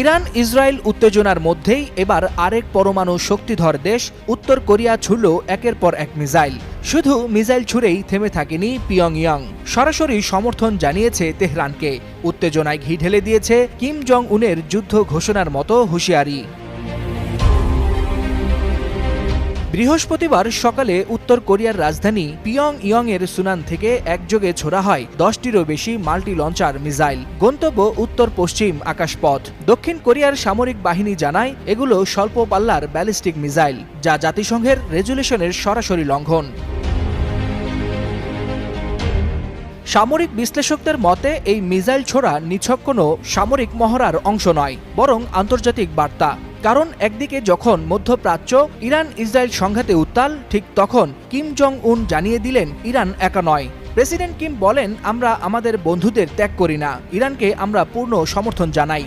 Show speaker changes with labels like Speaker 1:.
Speaker 1: Iran, Israel উত্তেজনার মধ্যেই এবার আরেক পরমাণু শক্তিধর দেশ, উত্তর কোরিয়া ছুড়ল একের পর এক মিসাইল। শুধু মিসাইল ছুড়েই থেমে থাকেনি পিয়ংইয়ং। সরাসরি সমর্থন জানিয়েছে তেহরানকে। উত্তেজনায় ঘি ঢেলে দিয়েছে কিম জং উনের যুদ্ধ ঘোষণার মতো হুঁশিয়ারি। বৃহস্পতিবার সকালে উত্তর কোরিয়ার রাজধানী পিয়ং ইয়ং এর সুনান থেকে একযোগে ছোড়া হয় দশটিরও বেশি মাল্টি লঞ্চার মিসাইল। গন্তব্য উত্তর পশ্চিম আকাশপথ। দক্ষিণ কোরিয়ার সামরিক বাহিনী জানায়, এগুলো স্বল্প পাল্লার ব্যালিস্টিক মিসাইল, যা জাতিসংঘের রেজুলেশনের সরাসরি লঙ্ঘন। সামরিক বিশ্লেষকদের মতে, এই মিসাইল ছোড়া নিছক কোনো সামরিক মহড়ার অংশ নয়, বরং আন্তর্জাতিক বার্তা। কারণ একদিকে যখন মধ্যপ্রাচ্য ইরান ইসরায়েল সংঘাতে উত্তাল, ঠিক তখন কিম জং উন জানিয়ে দিলেন, ইরান একা নয়। প্রেসিডেন্ট কিম বলেন, আমরা আমাদের বন্ধুদের ত্যাগ করি না। ইরানকে আমরা পূর্ণ সমর্থন জানাই।